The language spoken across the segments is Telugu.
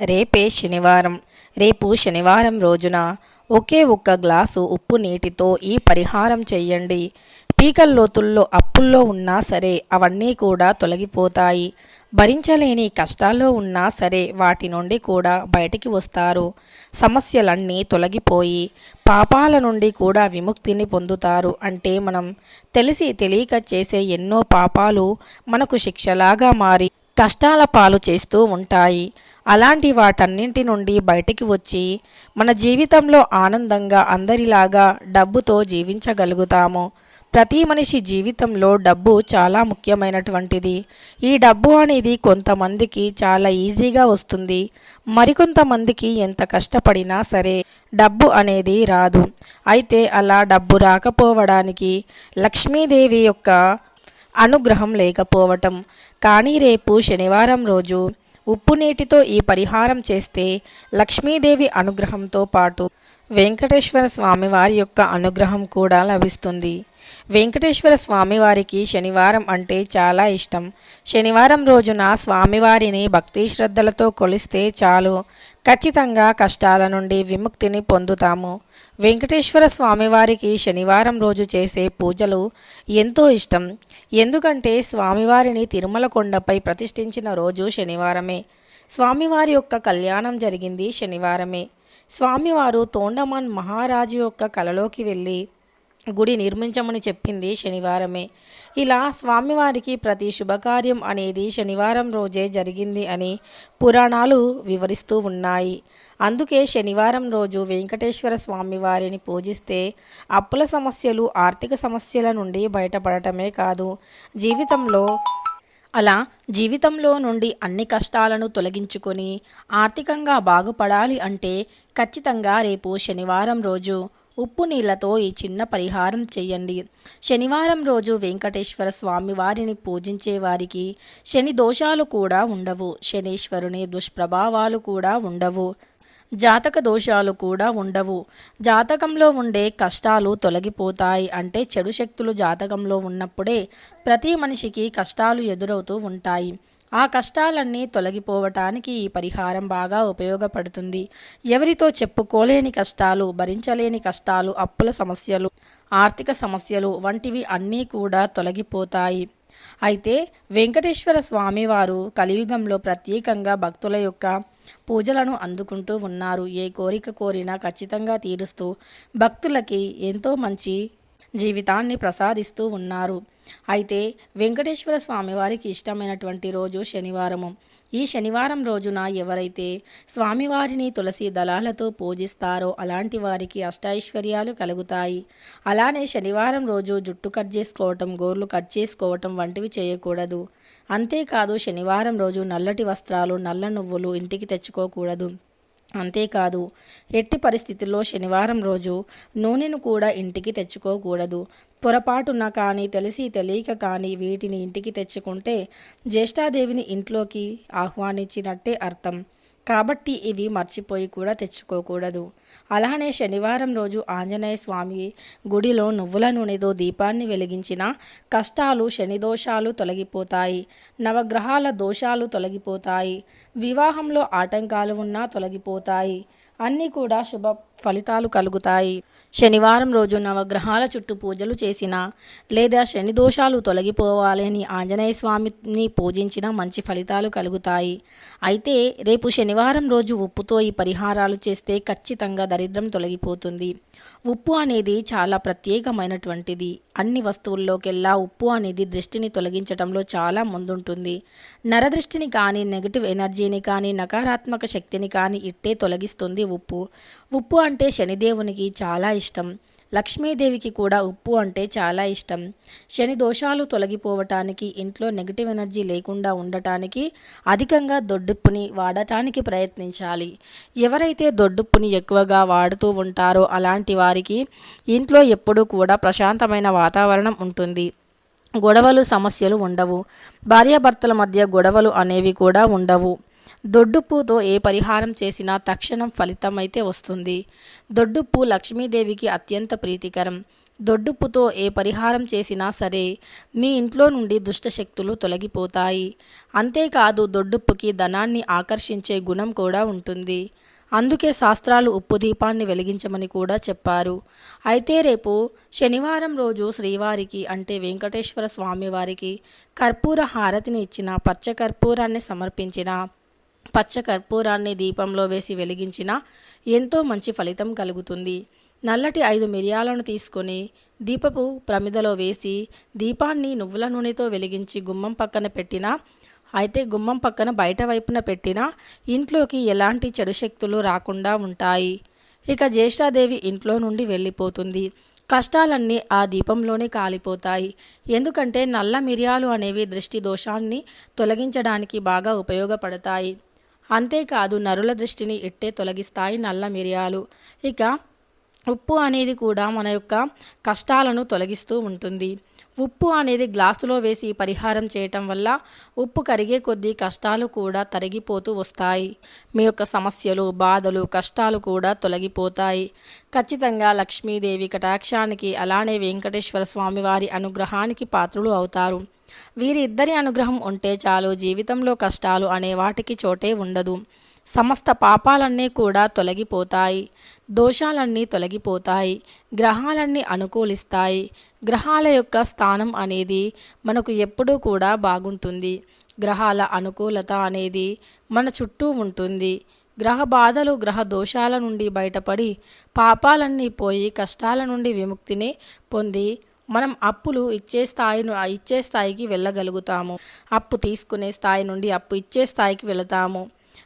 రేపే శనివారం. రేపు శనివారం రోజున ఒకే ఒక్క గ్లాసు ఉప్పు నీటితో ఈ పరిహారం చెయ్యండి. పీకల లోతుల్లో అప్పుల్లో ఉన్నా సరే అవన్నీ కూడా తొలగిపోతాయి. భరించలేని కష్టాల్లో ఉన్నా సరే వాటి నుండి కూడా బయటికి వస్తారు. సమస్యలన్నీ తొలగిపోయి పాపాల నుండి కూడా విముక్తిని పొందుతారు అంటే మనం తెలిసి తెలియక చేసే ఎన్నో పాపాలు మనకు శిక్షలాగా మారి కష్టాల పాలు చేస్తూ ఉంటాయి. అలాంటి వాటన్నింటి నుండి బయటికి వచ్చి మన జీవితంలో ఆనందంగా అందరిలాగా డబ్బుతో జీవించగలుగుతాము. ప్రతి మనిషి జీవితంలో డబ్బు చాలా ముఖ్యమైనటువంటిది. ఈ డబ్బు అనేది కొంతమందికి చాలా ఈజీగా వస్తుంది. మరికొంతమందికి ఎంత కష్టపడినా సరే డబ్బు అనేది రాదు. అయితే అలా డబ్బు రాకపోవడానికి లక్ష్మీదేవి యొక్క అనుగ్రహం లేకపోవటం. కానీ రేపు శనివారం రోజు ఉప్పు నీటితో ఈ పరిహారం చేస్తే లక్ష్మీదేవి అనుగ్రహంతో పాటు వెంకటేశ్వర స్వామివారి యొక్క అనుగ్రహం కూడా లభిస్తుంది. వెంకటేశ్వర స్వామివారికి శనివారం అంటే చాలా ఇష్టం. శనివారం రోజున స్వామివారిని భక్తి శ్రద్ధలతో కొలిస్తే చాలు. ఖచ్చితంగా కష్టాల నుండి విముక్తిని పొందుతాము. వెంకటేశ్వర స్వామివారికి శనివారం రోజు చేసే పూజలు ఎంతో ఇష్టం. ఎందుకంటే స్వామివారిని తిరుమల కొండపై ప్రతిష్ఠించిన రోజు శనివారమే. స్వామివారి యొక్క కళ్యాణం జరిగింది శనివారమే. స్వామివారు తోండమాన్ మహారాజు యొక్క కలలోకి వెళ్ళి గుడి నిర్మించమని చెప్పింది శనివారమే. ఇలా స్వామివారికి ప్రతి శుభకార్యం అనేది శనివారం రోజే జరిగింది అని పురాణాలు వివరిస్తూ ఉన్నాయి. అందుకే శనివారం రోజు వెంకటేశ్వర స్వామి వారిని పూజిస్తే అప్పుల సమస్యలు ఆర్థిక సమస్యల నుండి బయటపడటమే కాదు జీవితంలో అలా జీవితంలో నుండి అన్ని కష్టాలను తొలగించుకొని ఆర్థికంగా బాగుపడాలి అంటే ఖచ్చితంగా రేపు శనివారం రోజు ఉప్పు నీళ్ళతో ఈ చిన్న పరిహారం చేయండి. శనివారం రోజు వెంకటేశ్వర స్వామి వారిని పూజించే వారికి శని దోషాలు కూడా ఉండవు. శనీశ్వరుని దుష్ప్రభావాలు కూడా ఉండవు. జాతక దోషాలు కూడా ఉండవు. జాతకంలో ఉండే కష్టాలు తొలగిపోతాయి అంటే చెడు శక్తులు జాతకంలో ఉన్నప్పుడే ప్రతి మనిషికి కష్టాలు ఎదురవుతూ ఉంటాయి. ఆ కష్టాలన్నీ తొలగిపోవటానికి ఈ పరిహారం బాగా ఉపయోగపడుతుంది. ఎవరితో చెప్పుకోలేని కష్టాలు భరించలేని కష్టాలు అప్పుల సమస్యలు ఆర్థిక సమస్యలు వంటివి అన్నీ కూడా తొలగిపోతాయి. అయితే వెంకటేశ్వర స్వామివారు కలియుగంలో ప్రత్యేకంగా భక్తుల యొక్క పూజలను అందుకుంటూ ఉన్నారు. ఏ కోరిక కోరినా ఖచ్చితంగా తీరుస్తూ భక్తులకి ఎంతో మంచి జీవితాన్ని ప్రసాదిస్తూ ఉన్నారు. అయితే వెంకటేశ్వర స్వామి వారికి ఇష్టమైనటువంటి రోజు శనివారము. ఈ శనివారం రోజున ఎవరైతే స్వామివారిని తులసి దళాలతో పూజిస్తారో అలాంటి వారికి అష్టైశ్వర్యాలు కలుగుతాయి. అలానే శనివారం రోజు జుట్టు కట్ చేసుకోవటం గోర్లు కట్ చేసుకోవటం వంటివి చేయకూడదు. అంతేకాదు శనివారం రోజు నల్లటి వస్త్రాలు నల్ల నువ్వులు ఇంటికి తెచ్చుకోకూడదు. అంతేకాదు ఎట్టి పరిస్థితుల్లో శనివారం రోజు నూనెను కూడా ఇంటికి తెచ్చుకోకూడదు. పొరపాటున కానీ తెలిసి తెలియక కానీ వీటిని ఇంటికి తెచ్చుకుంటే జ్యేష్ఠాదేవిని ఇంట్లోకి ఆహ్వానించినట్టే అర్థం. కాబట్టి ఇవి మర్చిపోయి కూడా తెచ్చుకోకూడదు. అలానే శనివారం రోజు ఆంజనేయ స్వామి గుడిలో నువ్వుల నూనెతో దీపాన్ని వెలిగించిన కష్టాలు శని దోషాలు తొలగిపోతాయి. నవగ్రహాల దోషాలు తొలగిపోతాయి. వివాహంలో ఆటంకాలు ఉన్నా తొలగిపోతాయి. అన్నీ కూడా శుభ ఫలితాలు కలుగుతాయి. శనివారం రోజు నవగ్రహాల చుట్టూ పూజలు చేసిన లేదా శని దోషాలు తొలగిపోవాలని ఆంజనేయ స్వామిని పూజించిన మంచి ఫలితాలు కలుగుతాయి. అయితే రేపు శనివారం రోజు ఉప్పుతో ఈ పరిహారాలు చేస్తే ఖచ్చితంగా దరిద్రం తొలగిపోతుంది. ఉప్పు అనేది చాలా ప్రత్యేకమైనటువంటిది. అన్ని వస్తువుల్లోకెల్లా ఉప్పు అనేది దృష్టిని తొలగించడంలో చాలా ముందుంటుంది. నరదృష్టిని కానీ నెగిటివ్ ఎనర్జీని కానీ నకారాత్మక శక్తిని కానీ ఇట్టే తొలగిస్తుంది ఉప్పు. ఉప్పు అంటే శనిదేవునికి చాలా ఇష్టం. లక్ష్మీదేవికి కూడా ఉప్పు అంటే చాలా ఇష్టం. శని దోషాలు తొలగిపోవటానికి ఇంట్లో నెగిటివ్ ఎనర్జీ లేకుండా ఉండటానికి అధికంగా దొడ్డుప్పుని వాడటానికి ప్రయత్నించాలి. ఎవరైతే దొడ్డుప్పుని ఎక్కువగా వాడుతూ ఉంటారో అలాంటి వారికి ఇంట్లో ఎప్పుడూ కూడా ప్రశాంతమైన వాతావరణం ఉంటుంది. గొడవలు సమస్యలు ఉండవు. భార్యాభర్తల మధ్య గొడవలు అనేవి కూడా ఉండవు. దొడ్డుప్పుతో ఏ పరిహారం చేసినా తక్షణం ఫలితం అయితే వస్తుంది. దొడ్డుప్పు లక్ష్మీదేవికి అత్యంత ప్రీతికరం. దొడ్డుప్పుతో ఏ పరిహారం చేసినా సరే మీ ఇంట్లో నుండి దుష్ట శక్తులు తొలగిపోతాయి. అంతేకాదు దొడ్డుప్పుకి ధనాన్ని ఆకర్షించే గుణం కూడా ఉంటుంది. అందుకే శాస్త్రాలు ఉప్పు దీపాన్ని వెలిగించమని కూడా చెప్పారు. అయితే రేపు శనివారం రోజు శ్రీవారికి అంటే వెంకటేశ్వర స్వామివారికి కర్పూర హారతిని ఇచ్చిన పచ్చ కర్పూరాన్ని సమర్పించిన పచ్చ కర్పూరాన్ని దీపంలో వేసి వెలిగించిన ఎంతో మంచి ఫలితం కలుగుతుంది. నల్లటి ఐదు మిరియాలను తీసుకొని దీపపు ప్రమిదలో వేసి దీపాన్ని నువ్వుల నూనెతో వెలిగించి గుమ్మం పక్కన పెట్టినా అయితే గుమ్మం పక్కన బయట వైపున పెట్టినా ఇంట్లోకి ఎలాంటి చెడు శక్తులు రాకుండా ఉంటాయి. ఇక జ్యేష్ఠాదేవి ఇంట్లో నుండి వెళ్ళిపోతుంది. కష్టాలన్నీ ఆ దీపంలోనే కాలిపోతాయి. ఎందుకంటే నల్ల మిరియాలు అనేవి దృష్టి దోషాన్ని తొలగించడానికి బాగా ఉపయోగపడతాయి. అంతేకాదు నరుల దృష్టిని ఇట్టే తొలగిస్తాయి నల్ల మిరియాలు. ఇక ఉప్పు అనేది కూడా మన యొక్క కష్టాలను తొలగిస్తూ ఉంటుంది. ఉప్పు అనేది గ్లాసులో వేసి పరిహారం చేయటం వల్ల ఉప్పు కరిగే కొద్దీ కష్టాలు కూడా తరిగిపోతూ వస్తాయి. మీ యొక్క సమస్యలు బాధలు కష్టాలు కూడా తొలగిపోతాయి. ఖచ్చితంగా లక్ష్మీదేవి కటాక్షానికి అలానే వెంకటేశ్వర స్వామి వారి అనుగ్రహానికి పాత్రులు అవుతారు. వీరిద్దరి అనుగ్రహం ఉంటే చాలు జీవితంలో కష్టాలు అనే వాటికి చోటే ఉండదు. సమస్త పాపాలన్నీ కూడా తొలగిపోతాయి. దోషాలన్నీ తొలగిపోతాయి. గ్రహాలన్నీ అనుకూలిస్తాయి. గ్రహాల యొక్క స్థానం అనేది మనకు ఎప్పుడూ కూడా బాగుంటుంది. గ్రహాల అనుకూలత అనేది మన చుట్టూ ఉంటుంది. గ్రహ బాధలు గ్రహ దోషాల నుండి బయటపడి పాపాలన్నీ పోయి కష్టాల నుండి విముక్తిని పొంది మనం అప్పులు ఇచ్చే స్థాయిను ఇచ్చే స్థాయికి వెళ్ళగలుగుతాము. అప్పు తీసుకునే స్థాయి నుండి అప్పు ఇచ్చే స్థాయికి వెళతాము.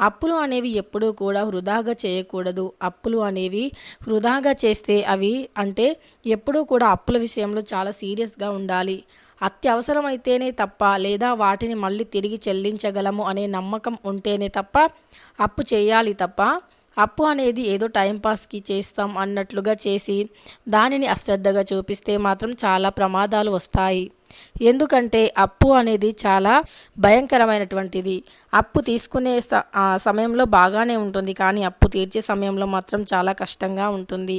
అప్పులు అనేవి ఎప్పుడూ కూడా వృధాగా చేయకూడదు. అప్పులు అనేవి వృధాగా చేస్తే అవి అంటే ఎప్పుడూ కూడా అప్పుల విషయంలో చాలా సీరియస్గా ఉండాలి. అత్యవసరమైతేనే తప్ప లేదా వాటిని మళ్ళీ తిరిగి చెల్లించగలము అనే నమ్మకం ఉంటేనే తప్ప అప్పు చేయాలి తప్ప అప్పు అనేది ఏదో టైంపాస్కి చేస్తాం అన్నట్లుగా చేసి దానిని అశ్రద్ధగా చూపిస్తే మాత్రం చాలా ప్రమాదాలు వస్తాయి. ఎందుకంటే అప్పు అనేది చాలా భయంకరమైనటువంటిది. అప్పు తీసుకునే స సమయంలో బాగానే ఉంటుంది కానీ అప్పు తీర్చే సమయంలో మాత్రం చాలా కష్టంగా ఉంటుంది.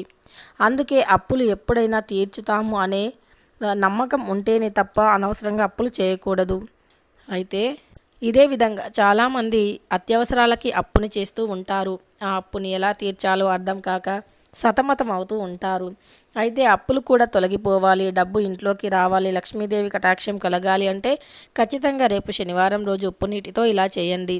అందుకే అప్పులు ఎప్పుడైనా తీర్చుతాము అనే నమ్మకం ఉంటేనే తప్ప అనవసరంగా అప్పులు చేయకూడదు. అయితే ఇదే విధంగా చాలామంది అత్యవసరాలకి అప్పుని చేస్తూ ఉంటారు. ఆ అప్పుని ఎలా తీర్చాలో అర్థం కాక సతమతం అవుతూ ఉంటారు. అయితే అప్పులు కూడా తొలగిపోవాలి డబ్బు ఇంట్లోకి రావాలి లక్ష్మీదేవి కటాక్షం కలగాలి అంటే ఖచ్చితంగా రేపు శనివారం రోజు ఉప్పు నీటితో ఇలా చేయండి.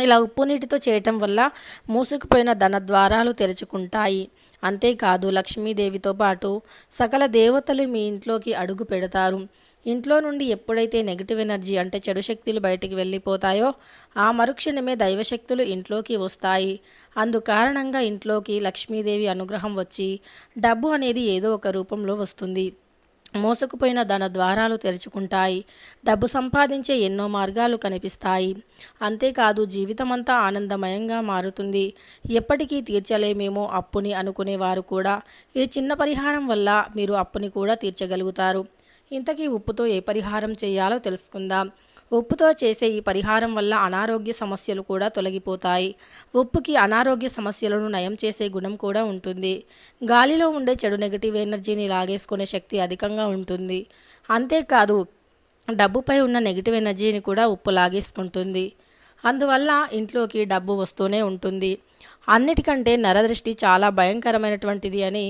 ఇలా ఉప్పు నీటితో చేయటం వల్ల మూసుకుపోయిన ధన ద్వారాలు తెరుచుకుంటాయి. అంతేకాదు లక్ష్మీదేవితో పాటు సకల దేవతలు మీ ఇంట్లోకి అడుగు పెడతారు. ఇంట్లో నుండి ఎప్పుడైతే నెగిటివ్ ఎనర్జీ అంటే చెడు శక్తులు బయటికి వెళ్ళిపోతాయో ఆ మరుక్షణమే దైవశక్తులు ఇంట్లోకి వస్తాయి. అందు కారణంగా ఇంట్లోకి లక్ష్మీదేవి అనుగ్రహం వచ్చి డబ్బు అనేది ఏదో ఒక రూపంలో వస్తుంది. మోసకుపోయిన ధన ద్వారాలు తెరుచుకుంటాయి. డబ్బు సంపాదించే ఎన్నో మార్గాలు కనిపిస్తాయి. అంతేకాదు జీవితమంతా ఆనందమయంగా మారుతుంది. ఎప్పటికీ తీర్చలేమేమో అప్పుని అనుకునేవారు కూడా. ఈ చిన్న పరిహారం వల్ల మీరు అప్పుని కూడా తీర్చగలుగుతారు. ఇంతకీ ఉప్పుతో ఏ పరిహారం చేయాలో తెలుసుకుందాం. ఉప్పుతో చేసే ఈ పరిహారం వల్ల అనారోగ్య సమస్యలు కూడా తొలగిపోతాయి. ఉప్పుకి అనారోగ్య సమస్యలను నయం చేసే గుణం కూడా ఉంటుంది. గాలిలో ఉండే చెడు నెగిటివ్ ఎనర్జీని లాగేసుకునే శక్తి అధికంగా ఉంటుంది. అంతేకాదు డబ్బుపై ఉన్న నెగిటివ్ ఎనర్జీని కూడా ఉప్పు లాగేసుకుంటుంది. అందువల్ల ఇంట్లోకి డబ్బు వస్తూనే ఉంటుంది. అన్నిటికంటే నరదృష్టి చాలా భయంకరమైనటువంటిది అని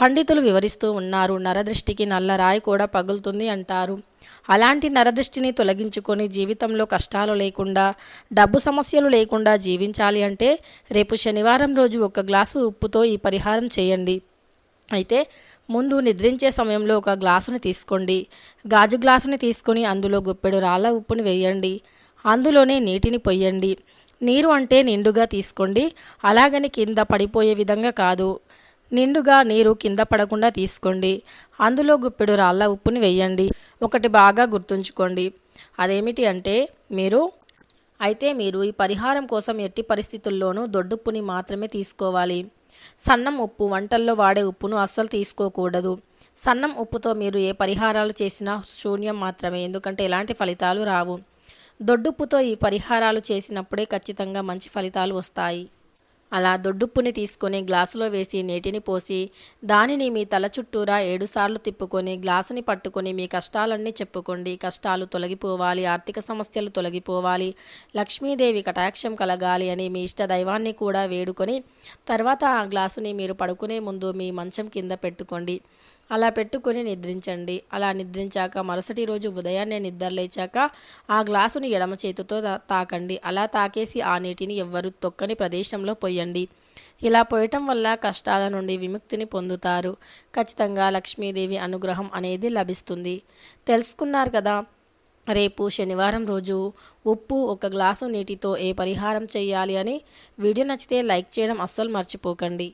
పండితులు వివరిస్తూ ఉన్నారు నరదృష్టికి నల్లరాయి కూడా పగులుతుంది అంటారు. అలాంటి నరదృష్టిని తొలగించుకొని జీవితంలో కష్టాలు లేకుండా డబ్బు సమస్యలు లేకుండా జీవించాలి అంటే రేపు శనివారం రోజు ఒక గ్లాసు ఉప్పుతో ఈ పరిహారం చేయండి. అయితే ముందు నిద్రించే సమయంలో ఒక గ్లాసుని తీసుకోండి. గాజు గ్లాసుని తీసుకొని అందులో గుప్పెడు రాళ్ళ ఉప్పుని వేయండి. అందులోనే నీటిని పొయ్యండి. నీరు అంటే నిండుగా తీసుకోండి. అలాగని కింద పడిపోయే విధంగా కాదు. నిండుగా నీరు కింద పడకుండా తీసుకోండి. అందులో గుప్పెడు రాళ్ళ ఉప్పుని వేయండి. ఒకటి బాగా గుర్తుంచుకోండి. అదేమిటి అంటే మీరు అయితే మీరు ఈ పరిహారం కోసం ఎట్టి పరిస్థితుల్లోనూ దొడ్డుప్పుని మాత్రమే తీసుకోవాలి. సన్నం ఉప్పు వంటల్లో వాడే ఉప్పును అస్సలు తీసుకోకూడదు. సన్నం ఉప్పుతో మీరు ఏ పరిహారాలు చేసినా శూన్యం మాత్రమే ఎందుకంటే ఎలాంటి ఫలితాలు రావు. దొడ్డుప్పుతో ఈ పరిహారాలు చేసినప్పుడే ఖచ్చితంగా మంచి ఫలితాలు వస్తాయి. అలా దొడ్డుప్పుని తీసుకొని గ్లాసులో వేసి నీటిని పోసి దానిని మీ తల చుట్టూరా ఏడుసార్లు తిప్పుకొని గ్లాసుని పట్టుకొని మీ కష్టాలన్నీ చెప్పుకోండి. కష్టాలు తొలగిపోవాలి ఆర్థిక సమస్యలు తొలగిపోవాలి లక్ష్మీదేవి కటాక్షం కలగాలి అని మీ ఇష్ట దైవాన్ని కూడా వేడుకొని తర్వాత ఆ గ్లాసుని మీరు పడుకునే ముందు మీ మంచం కింద పెట్టుకోండి. అలా పెట్టుకొని నిద్రించండి. అలా నిద్రించాక మరుసటి రోజు ఉదయాన్నే నిద్రలేచాక ఆ గ్లాసుని ఎడమ చేతితో తాకండి. అలా తాకేసి ఆ నీటిని ఎవ్వరు తొక్కని ప్రదేశంలో పోయండి ఇలా పోయటం వల్ల కష్టాల నుండి విముక్తిని పొందుతారు. ఖచ్చితంగా లక్ష్మీదేవి అనుగ్రహం అనేది లభిస్తుంది. తెలుసుకున్నారు కదా రేపు శనివారం రోజు ఉప్పు ఒక గ్లాసు నీటితో ఏ పరిహారం చేయాలి అని? వీడియో నచ్చితే లైక్ చేయడం అస్సలు మర్చిపోకండి.